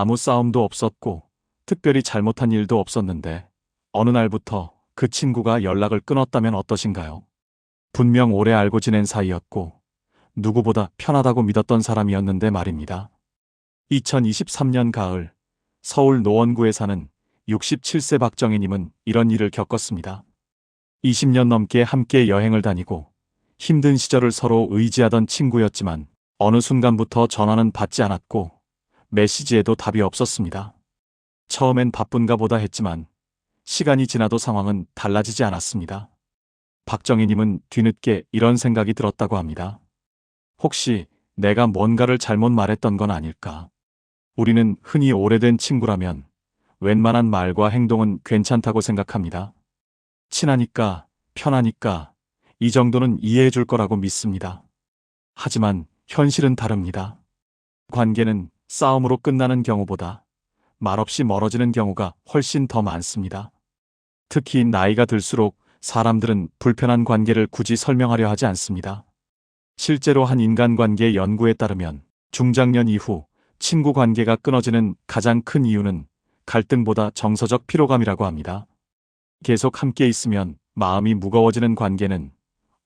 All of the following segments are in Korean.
아무 싸움도 없었고 특별히 잘못한 일도 없었는데 어느 날부터 그 친구가 연락을 끊었다면 어떠신가요? 분명 오래 알고 지낸 사이였고 누구보다 편하다고 믿었던 사람이었는데 말입니다. 2023년 가을 서울 노원구에 사는 67세 박정희님은 이런 일을 겪었습니다. 20년 넘게 함께 여행을 다니고 힘든 시절을 서로 의지하던 친구였지만 어느 순간부터 전화는 받지 않았고 메시지에도 답이 없었습니다. 처음엔 바쁜가 보다 했지만 시간이 지나도 상황은 달라지지 않았습니다. 박정희님은 뒤늦게 이런 생각이 들었다고 합니다. 혹시 내가 뭔가를 잘못 말했던 건 아닐까? 우리는 흔히 오래된 친구라면 웬만한 말과 행동은 괜찮다고 생각합니다. 친하니까, 편하니까, 이 정도는 이해해 줄 거라고 믿습니다. 하지만 현실은 다릅니다. 관계는 싸움으로 끝나는 경우보다 말없이 멀어지는 경우가 훨씬 더 많습니다. 특히 나이가 들수록 사람들은 불편한 관계를 굳이 설명하려 하지 않습니다. 실제로 한 인간관계 연구에 따르면 중장년 이후 친구 관계가 끊어지는 가장 큰 이유는 갈등보다 정서적 피로감이라고 합니다. 계속 함께 있으면 마음이 무거워지는 관계는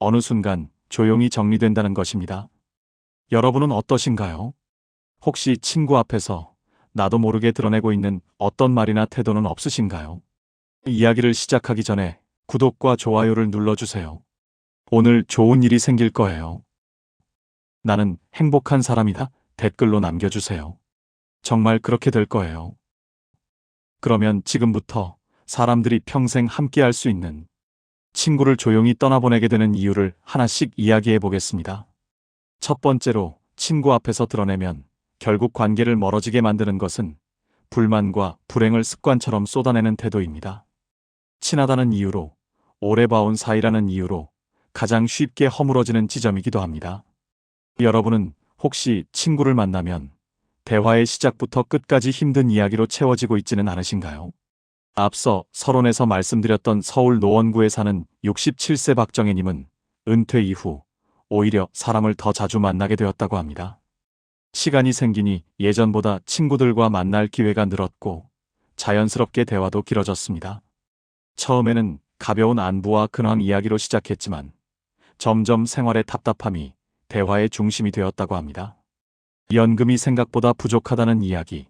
어느 순간 조용히 정리된다는 것입니다. 여러분은 어떠신가요? 혹시 친구 앞에서 나도 모르게 드러내고 있는 어떤 말이나 태도는 없으신가요? 이야기를 시작하기 전에 구독과 좋아요를 눌러주세요. 오늘 좋은 일이 생길 거예요. 나는 행복한 사람이다. 댓글로 남겨주세요. 정말 그렇게 될 거예요. 그러면 지금부터 사람들이 평생 함께 할 수 있는 친구를 조용히 떠나보내게 되는 이유를 하나씩 이야기해 보겠습니다. 첫 번째로 친구 앞에서 드러내면 결국 관계를 멀어지게 만드는 것은 불만과 불행을 습관처럼 쏟아내는 태도입니다. 친하다는 이유로, 오래 봐온 사이라는 이유로 가장 쉽게 허물어지는 지점이기도 합니다. 여러분은 혹시 친구를 만나면 대화의 시작부터 끝까지 힘든 이야기로 채워지고 있지는 않으신가요? 앞서 서론에서 말씀드렸던 서울 노원구에 사는 67세 박정혜님은 은퇴 이후 오히려 사람을 더 자주 만나게 되었다고 합니다. 시간이 생기니 예전보다 친구들과 만날 기회가 늘었고 자연스럽게 대화도 길어졌습니다. 처음에는 가벼운 안부와 근황 이야기로 시작했지만 점점 생활의 답답함이 대화의 중심이 되었다고 합니다. 연금이 생각보다 부족하다는 이야기,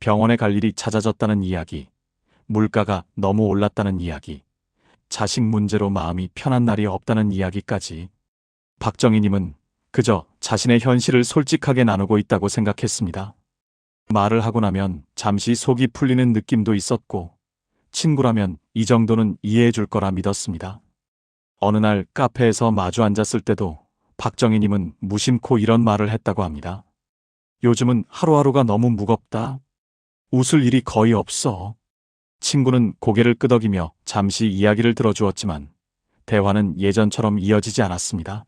병원에 갈 일이 잦아졌다는 이야기, 물가가 너무 올랐다는 이야기, 자식 문제로 마음이 편한 날이 없다는 이야기까지 박정희님은 그저 자신의 현실을 솔직하게 나누고 있다고 생각했습니다. 말을 하고 나면 잠시 속이 풀리는 느낌도 있었고 친구라면 이 정도는 이해해 줄 거라 믿었습니다. 어느 날 카페에서 마주 앉았을 때도 박정희님은 무심코 이런 말을 했다고 합니다. 요즘은 하루하루가 너무 무겁다. 웃을 일이 거의 없어. 친구는 고개를 끄덕이며 잠시 이야기를 들어주었지만 대화는 예전처럼 이어지지 않았습니다.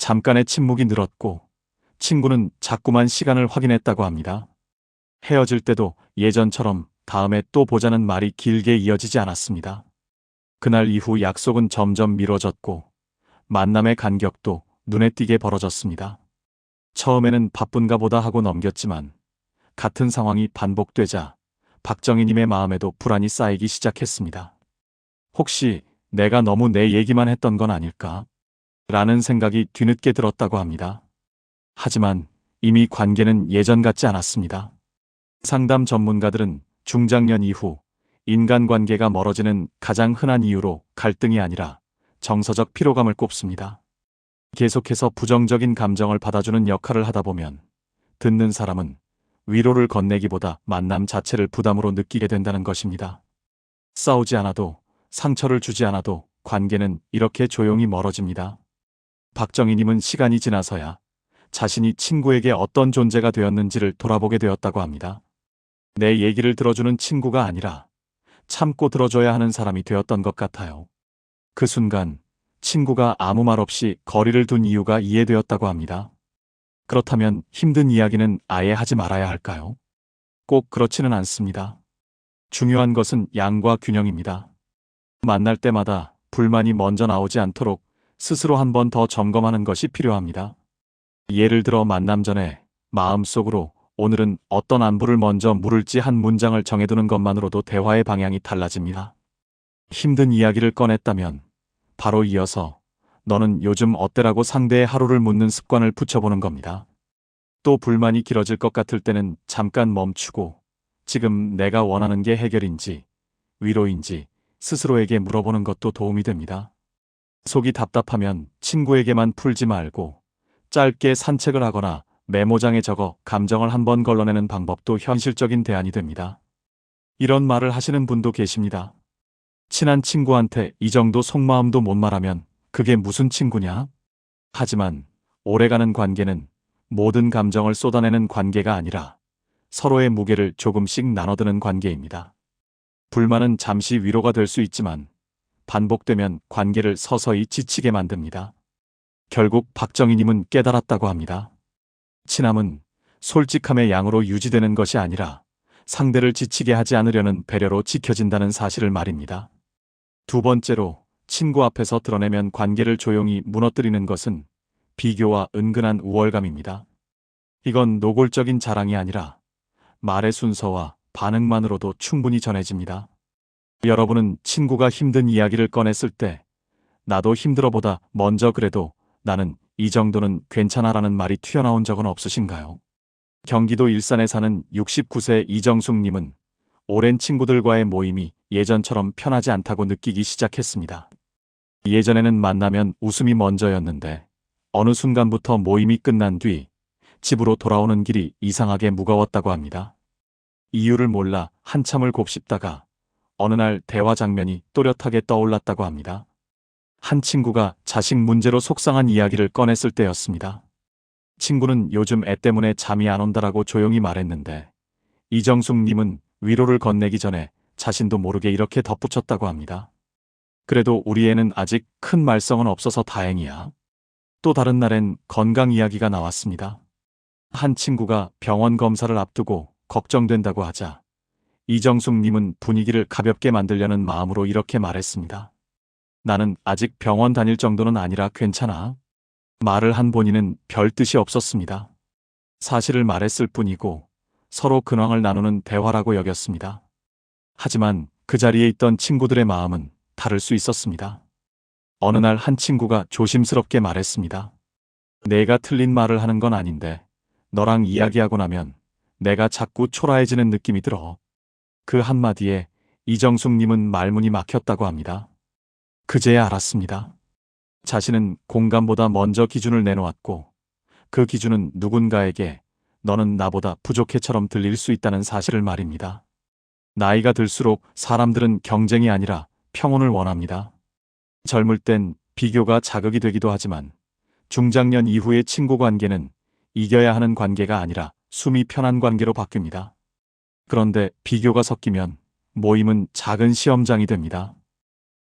잠깐의 침묵이 늘었고 친구는 자꾸만 시간을 확인했다고 합니다. 헤어질 때도 예전처럼 다음에 또 보자는 말이 길게 이어지지 않았습니다. 그날 이후 약속은 점점 미뤄졌고 만남의 간격도 눈에 띄게 벌어졌습니다. 처음에는 바쁜가 보다 하고 넘겼지만 같은 상황이 반복되자 박정희님의 마음에도 불안이 쌓이기 시작했습니다. 혹시 내가 너무 내 얘기만 했던 건 아닐까? 라는 생각이 뒤늦게 들었다고 합니다. 하지만 이미 관계는 예전 같지 않았습니다. 상담 전문가들은 중장년 이후 인간관계가 멀어지는 가장 흔한 이유로 갈등이 아니라 정서적 피로감을 꼽습니다. 계속해서 부정적인 감정을 받아주는 역할을 하다 보면 듣는 사람은 위로를 건네기보다 만남 자체를 부담으로 느끼게 된다는 것입니다. 싸우지 않아도 상처를 주지 않아도 관계는 이렇게 조용히 멀어집니다. 박정희님은 시간이 지나서야 자신이 친구에게 어떤 존재가 되었는지를 돌아보게 되었다고 합니다. 내 얘기를 들어주는 친구가 아니라 참고 들어줘야 하는 사람이 되었던 것 같아요. 그 순간 친구가 아무 말 없이 거리를 둔 이유가 이해되었다고 합니다. 그렇다면 힘든 이야기는 아예 하지 말아야 할까요? 꼭 그렇지는 않습니다. 중요한 것은 양과 균형입니다. 만날 때마다 불만이 먼저 나오지 않도록 스스로 한 번 더 점검하는 것이 필요합니다. 예를 들어 만남 전에 마음속으로 오늘은 어떤 안부를 먼저 물을지 한 문장을 정해두는 것만으로도 대화의 방향이 달라집니다. 힘든 이야기를 꺼냈다면 바로 이어서 너는 요즘 어때라고 상대의 하루를 묻는 습관을 붙여보는 겁니다. 또 불만이 길어질 것 같을 때는 잠깐 멈추고 지금 내가 원하는 게 해결인지 위로인지 스스로에게 물어보는 것도 도움이 됩니다. 속이 답답하면 친구에게만 풀지 말고 짧게 산책을 하거나 메모장에 적어 감정을 한번 걸러내는 방법도 현실적인 대안이 됩니다. 이런 말을 하시는 분도 계십니다. 친한 친구한테 이 정도 속마음도 못 말하면 그게 무슨 친구냐? 하지만 오래가는 관계는 모든 감정을 쏟아내는 관계가 아니라 서로의 무게를 조금씩 나눠드는 관계입니다. 불만은 잠시 위로가 될 수 있지만 반복되면 관계를 서서히 지치게 만듭니다. 결국 박정희님은 깨달았다고 합니다. 친함은 솔직함의 양으로 유지되는 것이 아니라 상대를 지치게 하지 않으려는 배려로 지켜진다는 사실을 말입니다. 두 번째로 친구 앞에서 드러내면 관계를 조용히 무너뜨리는 것은 비교와 은근한 우월감입니다. 이건 노골적인 자랑이 아니라 말의 순서와 반응만으로도 충분히 전해집니다. 여러분은 친구가 힘든 이야기를 꺼냈을 때 나도 힘들어보다 먼저 그래도 나는 이 정도는 괜찮아라는 말이 튀어나온 적은 없으신가요? 경기도 일산에 사는 69세 이정숙님은 오랜 친구들과의 모임이 예전처럼 편하지 않다고 느끼기 시작했습니다. 예전에는 만나면 웃음이 먼저였는데 어느 순간부터 모임이 끝난 뒤 집으로 돌아오는 길이 이상하게 무거웠다고 합니다. 이유를 몰라 한참을 곱씹다가 어느 날 대화 장면이 또렷하게 떠올랐다고 합니다. 한 친구가 자식 문제로 속상한 이야기를 꺼냈을 때였습니다. 친구는 요즘 애 때문에 잠이 안 온다라고 조용히 말했는데 이정숙님은 위로를 건네기 전에 자신도 모르게 이렇게 덧붙였다고 합니다. 그래도 우리 애는 아직 큰 말썽은 없어서 다행이야. 또 다른 날엔 건강 이야기가 나왔습니다. 한 친구가 병원 검사를 앞두고 걱정된다고 하자 이정숙님은 분위기를 가볍게 만들려는 마음으로 이렇게 말했습니다. 나는 아직 병원 다닐 정도는 아니라 괜찮아. 말을 한 본인은 별 뜻이 없었습니다. 사실을 말했을 뿐이고 서로 근황을 나누는 대화라고 여겼습니다. 하지만 그 자리에 있던 친구들의 마음은 다를 수 있었습니다. 어느 날 한 친구가 조심스럽게 말했습니다. 내가 틀린 말을 하는 건 아닌데 너랑 이야기하고 나면 내가 자꾸 초라해지는 느낌이 들어. 그 한마디에 이정숙님은 말문이 막혔다고 합니다. 그제야 알았습니다. 자신은 공감보다 먼저 기준을 내놓았고 그 기준은 누군가에게 너는 나보다 부족해처럼 들릴 수 있다는 사실을 말입니다. 나이가 들수록 사람들은 경쟁이 아니라 평온을 원합니다. 젊을 땐 비교가 자극이 되기도 하지만 중장년 이후의 친구 관계는 이겨야 하는 관계가 아니라 숨이 편한 관계로 바뀝니다. 그런데 비교가 섞이면 모임은 작은 시험장이 됩니다.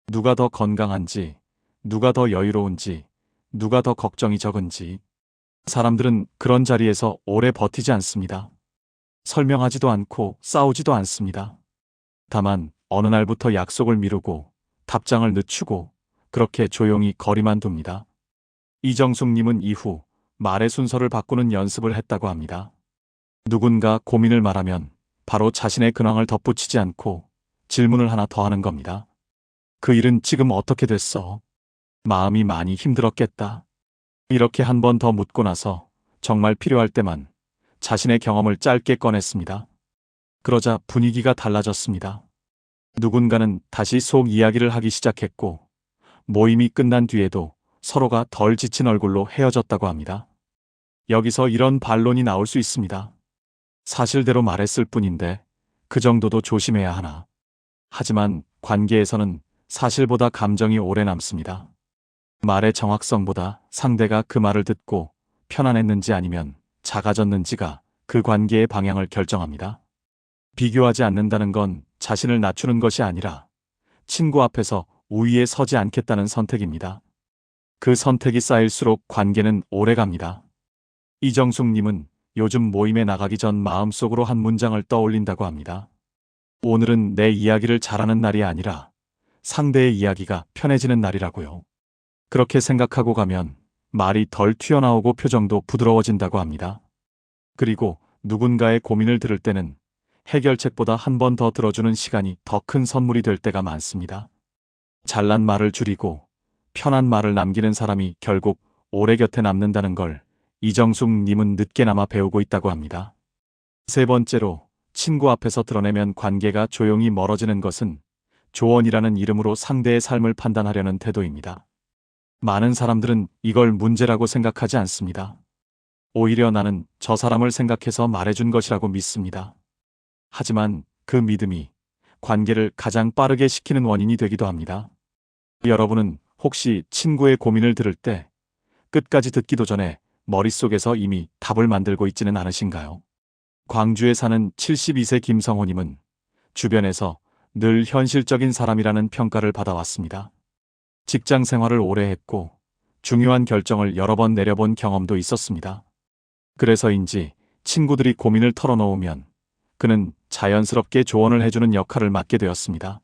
누가 더 건강한지, 누가 더 여유로운지, 누가 더 걱정이 적은지. 사람들은 그런 자리에서 오래 버티지 않습니다. 설명하지도 않고 싸우지도 않습니다. 다만 어느 날부터 약속을 미루고 답장을 늦추고 그렇게 조용히 거리만 둡니다. 이정숙님은 이후 말의 순서를 바꾸는 연습을 했다고 합니다. 누군가 고민을 말하면 바로 자신의 근황을 덧붙이지 않고 질문을 하나 더 하는 겁니다. 그 일은 지금 어떻게 됐어? 마음이 많이 힘들었겠다. 이렇게 한 번 더 묻고 나서 정말 필요할 때만 자신의 경험을 짧게 꺼냈습니다. 그러자 분위기가 달라졌습니다. 누군가는 다시 속 이야기를 하기 시작했고 모임이 끝난 뒤에도 서로가 덜 지친 얼굴로 헤어졌다고 합니다. 여기서 이런 반론이 나올 수 있습니다. 사실대로 말했을 뿐인데 그 정도도 조심해야 하나. 하지만 관계에서는 사실보다 감정이 오래 남습니다. 말의 정확성보다 상대가 그 말을 듣고 편안했는지 아니면 작아졌는지가 그 관계의 방향을 결정합니다. 비교하지 않는다는 건 자신을 낮추는 것이 아니라 친구 앞에서 우위에 서지 않겠다는 선택입니다. 그 선택이 쌓일수록 관계는 오래 갑니다. 이정숙님은 요즘 모임에 나가기 전 마음속으로 한 문장을 떠올린다고 합니다. 오늘은 내 이야기를 잘하는 날이 아니라 상대의 이야기가 편해지는 날이라고요. 그렇게 생각하고 가면 말이 덜 튀어나오고 표정도 부드러워진다고 합니다. 그리고 누군가의 고민을 들을 때는 해결책보다 한 번 더 들어주는 시간이 더 큰 선물이 될 때가 많습니다. 잘난 말을 줄이고 편한 말을 남기는 사람이 결국 오래 곁에 남는다는 걸 이정숙 님은 늦게나마 배우고 있다고 합니다. 세 번째로 친구 앞에서 드러내면 관계가 조용히 멀어지는 것은 조언이라는 이름으로 상대의 삶을 판단하려는 태도입니다. 많은 사람들은 이걸 문제라고 생각하지 않습니다. 오히려 나는 저 사람을 생각해서 말해준 것이라고 믿습니다. 하지만 그 믿음이 관계를 가장 빠르게 식히는 원인이 되기도 합니다. 여러분은 혹시 친구의 고민을 들을 때 끝까지 듣기도 전에 머릿속에서 이미 답을 만들고 있지는 않으신가요? 광주에 사는 72세 김성호님은 주변에서 늘 현실적인 사람이라는 평가를 받아왔습니다. 직장 생활을 오래 했고 중요한 결정을 여러 번 내려본 경험도 있었습니다. 그래서인지 친구들이 고민을 털어놓으면 그는 자연스럽게 조언을 해주는 역할을 맡게 되었습니다.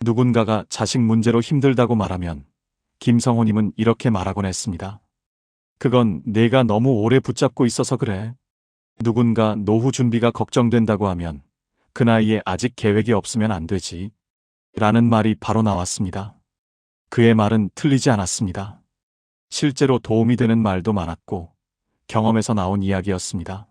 누군가가 자식 문제로 힘들다고 말하면 김성호님은 이렇게 말하곤 했습니다. 그건 내가 너무 오래 붙잡고 있어서 그래. 누군가 노후 준비가 걱정된다고 하면 그 나이에 아직 계획이 없으면 안 되지. 라는 말이 바로 나왔습니다. 그의 말은 틀리지 않았습니다. 실제로 도움이 되는 말도 많았고 경험에서 나온 이야기였습니다.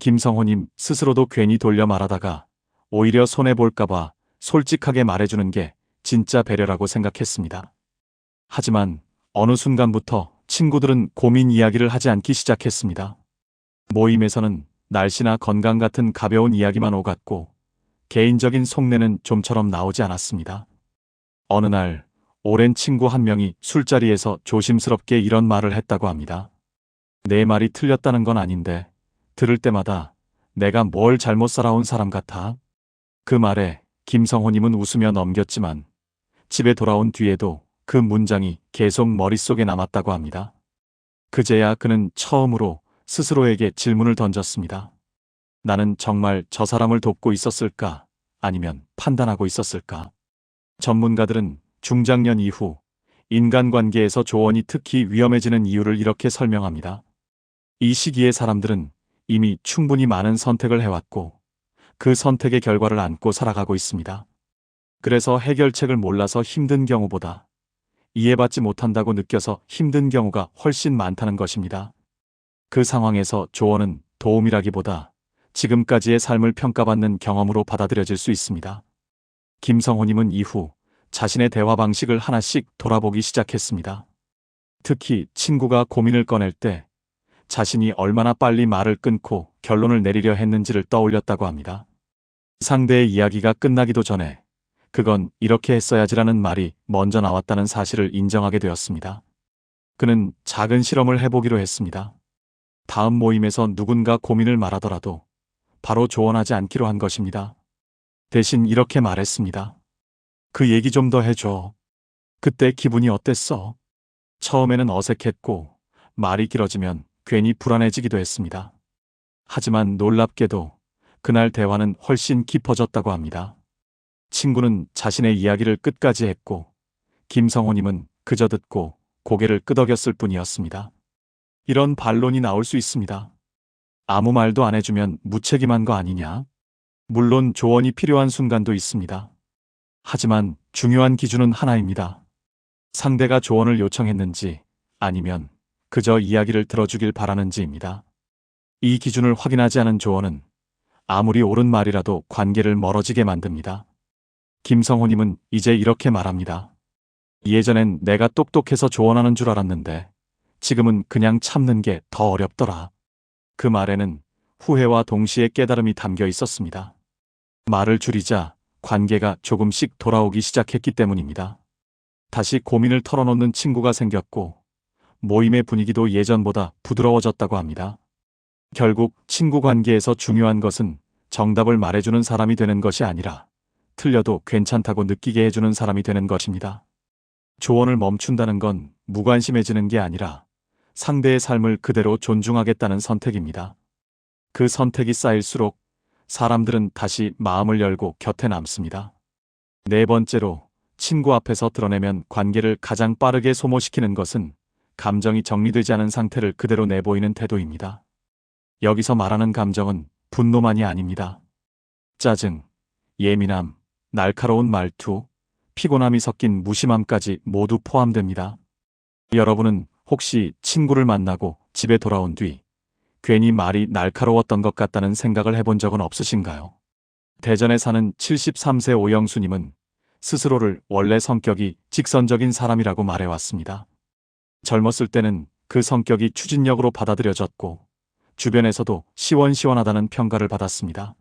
김성호님 스스로도 괜히 돌려 말하다가 오히려 손해볼까봐 솔직하게 말해주는 게 진짜 배려라고 생각했습니다. 하지만 어느 순간부터 친구들은 고민 이야기를 하지 않기 시작했습니다. 모임에서는 날씨나 건강 같은 가벼운 이야기만 오갔고 개인적인 속내는 좀처럼 나오지 않았습니다. 어느 날 오랜 친구 한 명이 술자리에서 조심스럽게 이런 말을 했다고 합니다. 내 말이 틀렸다는 건 아닌데 들을 때마다 내가 뭘 잘못 살아온 사람 같아. 그 말에 김성호님은 웃으며 넘겼지만 집에 돌아온 뒤에도 그 문장이 계속 머릿속에 남았다고 합니다. 그제야 그는 처음으로 스스로에게 질문을 던졌습니다. 나는 정말 저 사람을 돕고 있었을까? 아니면 판단하고 있었을까? 전문가들은 중장년 이후 인간관계에서 조언이 특히 위험해지는 이유를 이렇게 설명합니다. 이 시기에 사람들은 이미 충분히 많은 선택을 해왔고 그 선택의 결과를 안고 살아가고 있습니다. 그래서 해결책을 몰라서 힘든 경우보다 이해받지 못한다고 느껴서 힘든 경우가 훨씬 많다는 것입니다. 그 상황에서 조언은 도움이라기보다 지금까지의 삶을 평가받는 경험으로 받아들여질 수 있습니다. 김성호님은 이후 자신의 대화 방식을 하나씩 돌아보기 시작했습니다. 특히 친구가 고민을 꺼낼 때 자신이 얼마나 빨리 말을 끊고 결론을 내리려 했는지를 떠올렸다고 합니다. 상대의 이야기가 끝나기도 전에 그건 이렇게 했어야지라는 말이 먼저 나왔다는 사실을 인정하게 되었습니다. 그는 작은 실험을 해보기로 했습니다. 다음 모임에서 누군가 고민을 말하더라도 바로 조언하지 않기로 한 것입니다. 대신 이렇게 말했습니다. 그 얘기 좀 더 해줘. 그때 기분이 어땠어? 처음에는 어색했고 말이 길어지면 괜히 불안해지기도 했습니다. 하지만 놀랍게도 그날 대화는 훨씬 깊어졌다고 합니다. 친구는 자신의 이야기를 끝까지 했고 김성호님은 그저 듣고 고개를 끄덕였을 뿐이었습니다. 이런 반론이 나올 수 있습니다. 아무 말도 안 해주면 무책임한 거 아니냐? 물론 조언이 필요한 순간도 있습니다. 하지만 중요한 기준은 하나입니다. 상대가 조언을 요청했는지 아니면 그저 이야기를 들어주길 바라는지입니다. 이 기준을 확인하지 않은 조언은 아무리 옳은 말이라도 관계를 멀어지게 만듭니다. 김성호님은 이제 이렇게 말합니다. 예전엔 내가 똑똑해서 조언하는 줄 알았는데 지금은 그냥 참는 게 더 어렵더라. 그 말에는 후회와 동시에 깨달음이 담겨 있었습니다. 말을 줄이자 관계가 조금씩 돌아오기 시작했기 때문입니다. 다시 고민을 털어놓는 친구가 생겼고 모임의 분위기도 예전보다 부드러워졌다고 합니다. 결국 친구 관계에서 중요한 것은 정답을 말해주는 사람이 되는 것이 아니라 틀려도 괜찮다고 느끼게 해주는 사람이 되는 것입니다. 조언을 멈춘다는 건 무관심해지는 게 아니라 상대의 삶을 그대로 존중하겠다는 선택입니다. 그 선택이 쌓일수록 사람들은 다시 마음을 열고 곁에 남습니다. 네 번째로 친구 앞에서 드러내면 관계를 가장 빠르게 소모시키는 것은 감정이 정리되지 않은 상태를 그대로 내보이는 태도입니다. 여기서 말하는 감정은 분노만이 아닙니다. 짜증, 예민함, 날카로운 말투, 피곤함이 섞인 무심함까지 모두 포함됩니다. 여러분은 혹시 친구를 만나고 집에 돌아온 뒤 괜히 말이 날카로웠던 것 같다는 생각을 해본 적은 없으신가요? 대전에 사는 73세 오영수님은 스스로를 원래 성격이 직선적인 사람이라고 말해왔습니다. 젊었을 때는 그 성격이 추진력으로 받아들여졌고 주변에서도 시원시원하다는 평가를 받았습니다.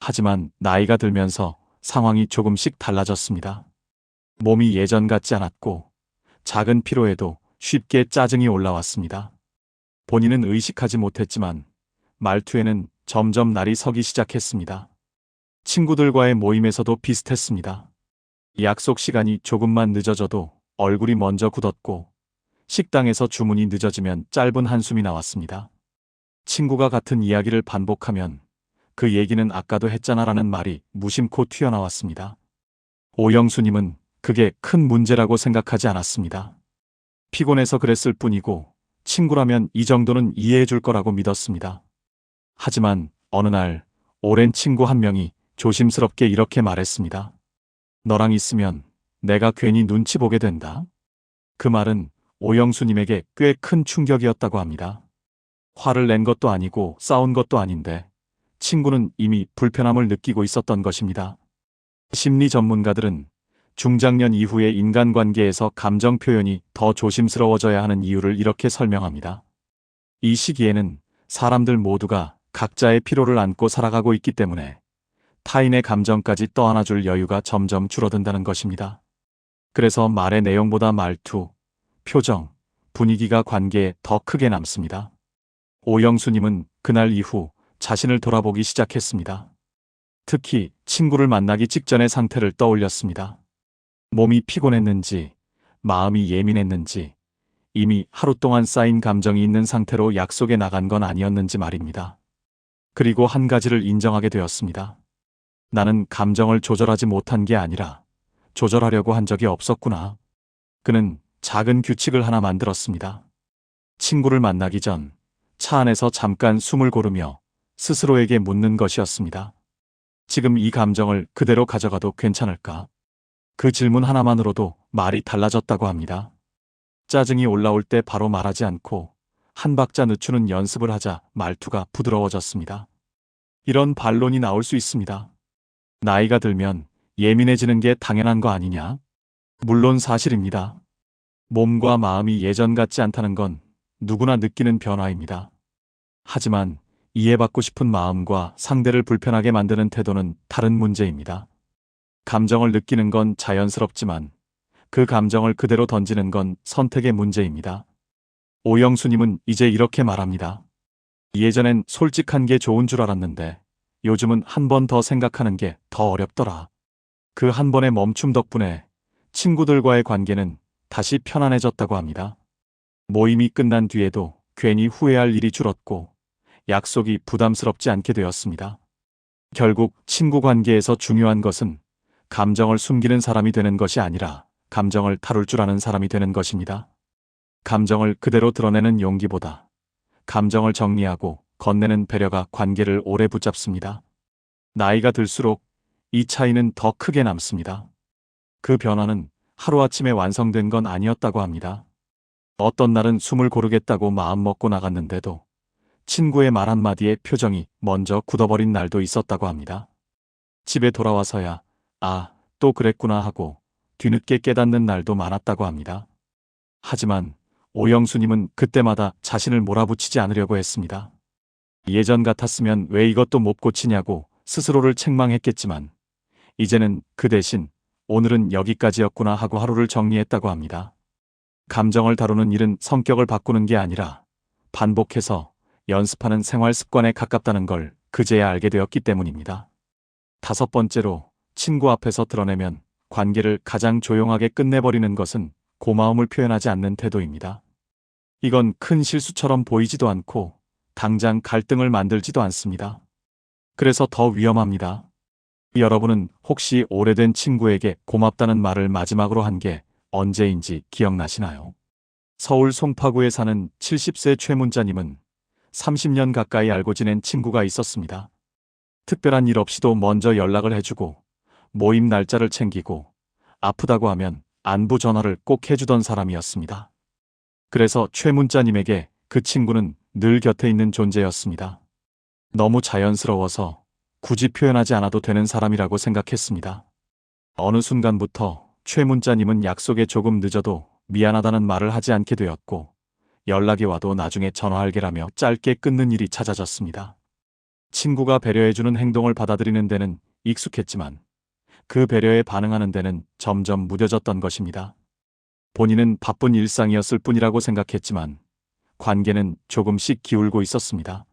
하지만 나이가 들면서 상황이 조금씩 달라졌습니다. 몸이 예전 같지 않았고 작은 피로에도 쉽게 짜증이 올라왔습니다. 본인은 의식하지 못했지만 말투에는 점점 날이 서기 시작했습니다. 친구들과의 모임에서도 비슷했습니다. 약속 시간이 조금만 늦어져도 얼굴이 먼저 굳었고 식당에서 주문이 늦어지면 짧은 한숨이 나왔습니다. 친구가 같은 이야기를 반복하면 그 얘기는 아까도 했잖아라는 말이 무심코 튀어나왔습니다. 오영수님은 그게 큰 문제라고 생각하지 않았습니다. 피곤해서 그랬을 뿐이고 친구라면 이 정도는 이해해 줄 거라고 믿었습니다. 하지만 어느 날 오랜 친구 한 명이 조심스럽게 이렇게 말했습니다. 너랑 있으면 내가 괜히 눈치 보게 된다. 그 말은 오영수님에게 꽤 큰 충격이었다고 합니다. 화를 낸 것도 아니고 싸운 것도 아닌데 친구는 이미 불편함을 느끼고 있었던 것입니다. 심리 전문가들은 중장년 이후의 인간관계에서 감정 표현이 더 조심스러워져야 하는 이유를 이렇게 설명합니다. 이 시기에는 사람들 모두가 각자의 피로를 안고 살아가고 있기 때문에 타인의 감정까지 떠안아줄 여유가 점점 줄어든다는 것입니다. 그래서 말의 내용보다 말투, 표정, 분위기가 관계에 더 크게 남습니다. 오영수님은 그날 이후 자신을 돌아보기 시작했습니다. 특히 친구를 만나기 직전의 상태를 떠올렸습니다. 몸이 피곤했는지, 마음이 예민했는지, 이미 하루 동안 쌓인 감정이 있는 상태로 약속에 나간 건 아니었는지 말입니다. 그리고 한 가지를 인정하게 되었습니다. 나는 감정을 조절하지 못한 게 아니라 조절하려고 한 적이 없었구나. 그는 작은 규칙을 하나 만들었습니다. 친구를 만나기 전 차 안에서 잠깐 숨을 고르며 스스로에게 묻는 것이었습니다. 지금 이 감정을 그대로 가져가도 괜찮을까? 그 질문 하나만으로도 말이 달라졌다고 합니다. 짜증이 올라올 때 바로 말하지 않고 한 박자 늦추는 연습을 하자 말투가 부드러워졌습니다. 이런 반론이 나올 수 있습니다. 나이가 들면 예민해지는 게 당연한 거 아니냐? 물론 사실입니다. 몸과 마음이 예전 같지 않다는 건 누구나 느끼는 변화입니다. 하지만 이해받고 싶은 마음과 상대를 불편하게 만드는 태도는 다른 문제입니다. 감정을 느끼는 건 자연스럽지만 그 감정을 그대로 던지는 건 선택의 문제입니다. 오영수님은 이제 이렇게 말합니다. 예전엔 솔직한 게 좋은 줄 알았는데 요즘은 한 번 더 생각하는 게 더 어렵더라. 그 한 번의 멈춤 덕분에 친구들과의 관계는 다시 편안해졌다고 합니다. 모임이 끝난 뒤에도 괜히 후회할 일이 줄었고 약속이 부담스럽지 않게 되었습니다. 결국 친구 관계에서 중요한 것은 감정을 숨기는 사람이 되는 것이 아니라 감정을 다룰 줄 아는 사람이 되는 것입니다. 감정을 그대로 드러내는 용기보다 감정을 정리하고 건네는 배려가 관계를 오래 붙잡습니다. 나이가 들수록 이 차이는 더 크게 남습니다. 그 변화는 하루아침에 완성된 건 아니었다고 합니다. 어떤 날은 숨을 고르겠다고 마음먹고 나갔는데도 친구의 말 한마디에 표정이 먼저 굳어버린 날도 있었다고 합니다. 집에 돌아와서야 아, 또 그랬구나 하고 뒤늦게 깨닫는 날도 많았다고 합니다. 하지만 오영수님은 그때마다 자신을 몰아붙이지 않으려고 했습니다. 예전 같았으면 왜 이것도 못 고치냐고 스스로를 책망했겠지만 이제는 그 대신 오늘은 여기까지였구나 하고 하루를 정리했다고 합니다. 감정을 다루는 일은 성격을 바꾸는 게 아니라 반복해서 연습하는 생활 습관에 가깝다는 걸 그제야 알게 되었기 때문입니다. 다섯 번째로 친구 앞에서 드러내면 관계를 가장 조용하게 끝내버리는 것은 고마움을 표현하지 않는 태도입니다. 이건 큰 실수처럼 보이지도 않고 당장 갈등을 만들지도 않습니다. 그래서 더 위험합니다. 여러분은 혹시 오래된 친구에게 고맙다는 말을 마지막으로 한 게 언제인지 기억나시나요? 서울 송파구에 사는 70세 최문자님은 30년 가까이 알고 지낸 친구가 있었습니다. 특별한 일 없이도 먼저 연락을 해주고 모임 날짜를 챙기고 아프다고 하면 안부 전화를 꼭 해주던 사람이었습니다. 그래서 최문자님에게 그 친구는 늘 곁에 있는 존재였습니다. 너무 자연스러워서 굳이 표현하지 않아도 되는 사람이라고 생각했습니다. 어느 순간부터 최문자님은 약속에 조금 늦어도 미안하다는 말을 하지 않게 되었고 연락이 와도 나중에 전화할게라며 짧게 끊는 일이 잦아졌습니다. 친구가 배려해주는 행동을 받아들이는 데는 익숙했지만 그 배려에 반응하는 데는 점점 무뎌졌던 것입니다. 본인은 바쁜 일상이었을 뿐이라고 생각했지만 관계는 조금씩 기울고 있었습니다.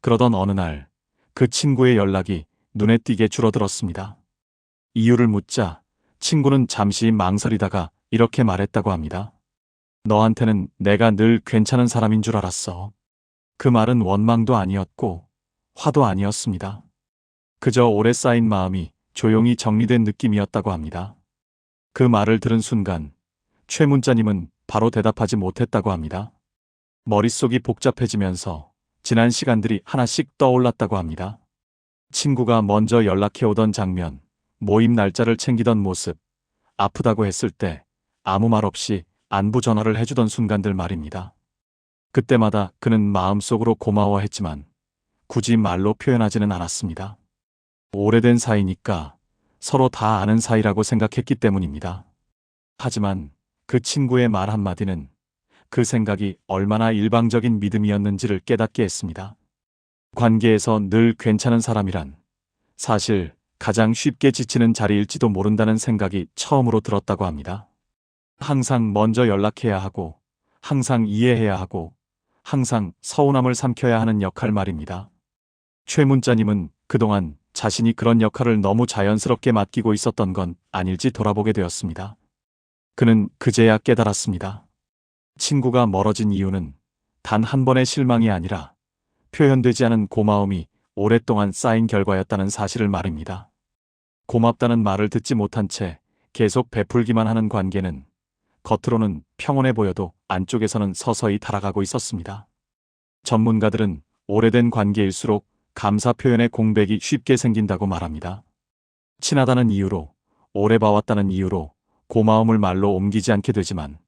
그러던 어느 날 그 친구의 연락이 눈에 띄게 줄어들었습니다. 이유를 묻자 친구는 잠시 망설이다가 이렇게 말했다고 합니다. 너한테는 내가 늘 괜찮은 사람인 줄 알았어. 그 말은 원망도 아니었고 화도 아니었습니다. 그저 오래 쌓인 마음이 조용히 정리된 느낌이었다고 합니다. 그 말을 들은 순간 최 문자님은 바로 대답하지 못했다고 합니다. 머릿속이 복잡해지면서 지난 시간들이 하나씩 떠올랐다고 합니다. 친구가 먼저 연락해 오던 장면, 모임 날짜를 챙기던 모습, 아프다고 했을 때 아무 말 없이 안부 전화를 해주던 순간들 말입니다. 그때마다 그는 마음속으로 고마워했지만 굳이 말로 표현하지는 않았습니다. 오래된 사이니까 서로 다 아는 사이라고 생각했기 때문입니다. 하지만 그 친구의 말 한마디는 그 생각이 얼마나 일방적인 믿음이었는지를 깨닫게 했습니다. 관계에서 늘 괜찮은 사람이란 사실 가장 쉽게 지치는 자리일지도 모른다는 생각이 처음으로 들었다고 합니다. 항상 먼저 연락해야 하고, 항상 이해해야 하고, 항상 서운함을 삼켜야 하는 역할 말입니다. 최문자님은 그동안 자신이 그런 역할을 너무 자연스럽게 맡기고 있었던 건 아닐지 돌아보게 되었습니다. 그는 그제야 깨달았습니다. 친구가 멀어진 이유는 단 한 번의 실망이 아니라 표현되지 않은 고마움이 오랫동안 쌓인 결과였다는 사실을 말입니다. 고맙다는 말을 듣지 못한 채 계속 베풀기만 하는 관계는 겉으로는 평온해 보여도 안쪽에서는 서서히 타락하고 있었습니다. 전문가들은 오래된 관계일수록 감사 표현의 공백이 쉽게 생긴다고 말합니다. 친하다는 이유로, 오래 봐왔다는 이유로 고마움을 말로 옮기지 않게 되지만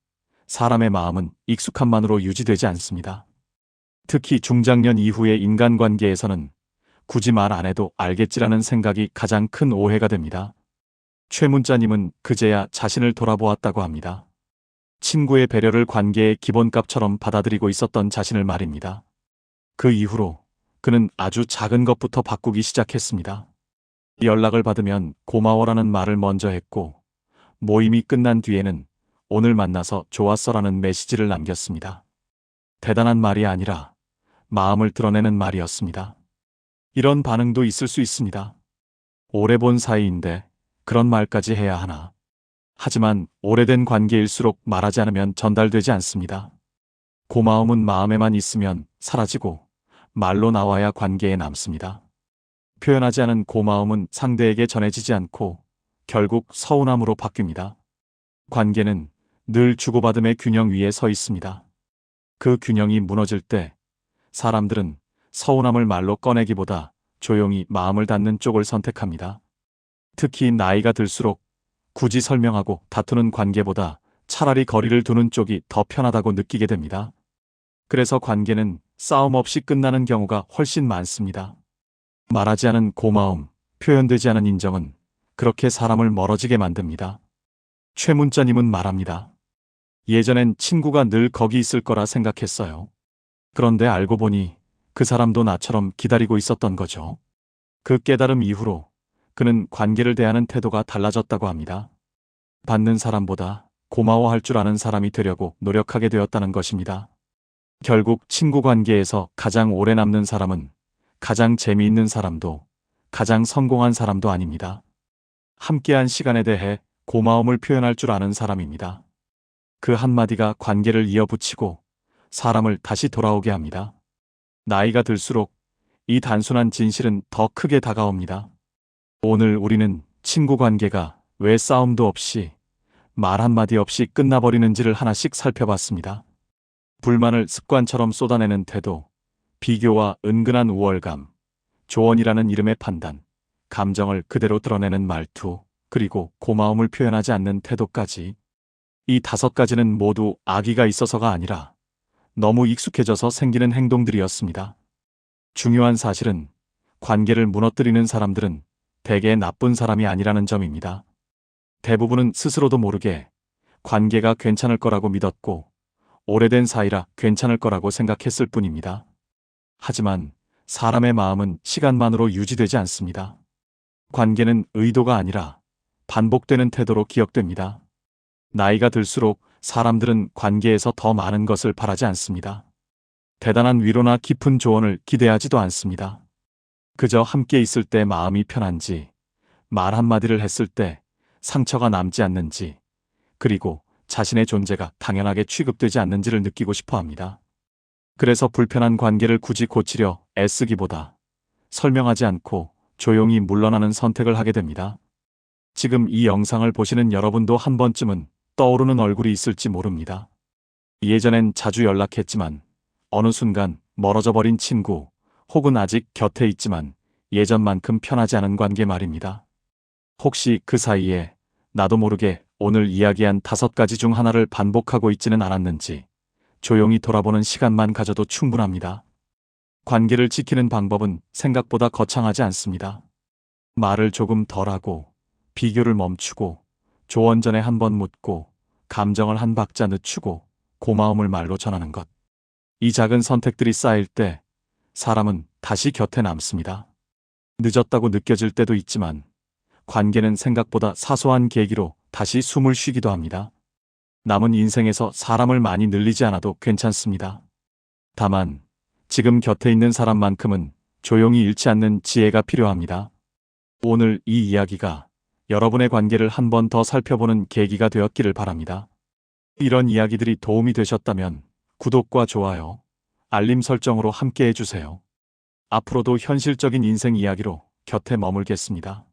사람의 마음은 익숙함만으로 유지되지 않습니다. 특히 중장년 이후의 인간관계에서는 굳이 말 안 해도 알겠지라는 생각이 가장 큰 오해가 됩니다. 최문자님은 그제야 자신을 돌아보았다고 합니다. 친구의 배려를 관계의 기본값처럼 받아들이고 있었던 자신을 말입니다. 그 이후로 그는 아주 작은 것부터 바꾸기 시작했습니다. 연락을 받으면 고마워라는 말을 먼저 했고, 모임이 끝난 뒤에는 오늘 만나서 좋았어라는 메시지를 남겼습니다. 대단한 말이 아니라 마음을 드러내는 말이었습니다. 이런 반응도 있을 수 있습니다. 오래 본 사이인데 그런 말까지 해야 하나. 하지만 오래된 관계일수록 말하지 않으면 전달되지 않습니다. 고마움은 마음에만 있으면 사라지고 말로 나와야 관계에 남습니다. 표현하지 않은 고마움은 상대에게 전해지지 않고 결국 서운함으로 바뀝니다. 관계는 늘 주고받음의 균형 위에 서 있습니다. 그 균형이 무너질 때 사람들은 서운함을 말로 꺼내기보다 조용히 마음을 닫는 쪽을 선택합니다. 특히 나이가 들수록 굳이 설명하고 다투는 관계보다 차라리 거리를 두는 쪽이 더 편하다고 느끼게 됩니다. 그래서 관계는 싸움 없이 끝나는 경우가 훨씬 많습니다. 말하지 않은 고마움, 표현되지 않은 인정은 그렇게 사람을 멀어지게 만듭니다. 최문자님은 말합니다. 예전엔 친구가 늘 거기 있을 거라 생각했어요. 그런데 알고 보니 그 사람도 나처럼 기다리고 있었던 거죠. 그 깨달음 이후로 그는 관계를 대하는 태도가 달라졌다고 합니다. 받는 사람보다 고마워할 줄 아는 사람이 되려고 노력하게 되었다는 것입니다. 결국 친구 관계에서 가장 오래 남는 사람은 가장 재미있는 사람도 가장 성공한 사람도 아닙니다. 함께한 시간에 대해 고마움을 표현할 줄 아는 사람입니다. 그 한마디가 관계를 이어붙이고 사람을 다시 돌아오게 합니다. 나이가 들수록 이 단순한 진실은 더 크게 다가옵니다. 오늘 우리는 친구 관계가 왜 싸움도 없이 말 한마디 없이 끝나버리는지를 하나씩 살펴봤습니다. 불만을 습관처럼 쏟아내는 태도, 비교와 은근한 우월감, 조언이라는 이름의 판단, 감정을 그대로 드러내는 말투, 그리고 고마움을 표현하지 않는 태도까지. 이 다섯 가지는 모두 악의가 있어서가 아니라 너무 익숙해져서 생기는 행동들이었습니다. 중요한 사실은 관계를 무너뜨리는 사람들은 대개 나쁜 사람이 아니라는 점입니다. 대부분은 스스로도 모르게 관계가 괜찮을 거라고 믿었고 오래된 사이라 괜찮을 거라고 생각했을 뿐입니다. 하지만 사람의 마음은 시간만으로 유지되지 않습니다. 관계는 의도가 아니라 반복되는 태도로 기억됩니다. 나이가 들수록 사람들은 관계에서 더 많은 것을 바라지 않습니다. 대단한 위로나 깊은 조언을 기대하지도 않습니다. 그저 함께 있을 때 마음이 편한지, 말 한마디를 했을 때 상처가 남지 않는지, 그리고 자신의 존재가 당연하게 취급되지 않는지를 느끼고 싶어 합니다. 그래서 불편한 관계를 굳이 고치려 애쓰기보다 설명하지 않고 조용히 물러나는 선택을 하게 됩니다. 지금 이 영상을 보시는 여러분도 한 번쯤은 떠오르는 얼굴이 있을지 모릅니다. 예전엔 자주 연락했지만 어느 순간 멀어져 버린 친구 혹은 아직 곁에 있지만 예전만큼 편하지 않은 관계 말입니다. 혹시 그 사이에 나도 모르게 오늘 이야기한 다섯 가지 중 하나를 반복하고 있지는 않았는지 조용히 돌아보는 시간만 가져도 충분합니다. 관계를 지키는 방법은 생각보다 거창하지 않습니다. 말을 조금 덜하고 비교를 멈추고 조언 전에 한 번 묻고 감정을 한 박자 늦추고 고마움을 말로 전하는 것. 이 작은 선택들이 쌓일 때 사람은 다시 곁에 남습니다. 늦었다고 느껴질 때도 있지만 관계는 생각보다 사소한 계기로 다시 숨을 쉬기도 합니다. 남은 인생에서 사람을 많이 늘리지 않아도 괜찮습니다. 다만 지금 곁에 있는 사람만큼은 조용히 잃지 않는 지혜가 필요합니다. 오늘 이 이야기가 여러분의 관계를 한 번 더 살펴보는 계기가 되었기를 바랍니다. 이런 이야기들이 도움이 되셨다면 구독과 좋아요, 알림 설정으로 함께 해주세요. 앞으로도 현실적인 인생 이야기로 곁에 머물겠습니다.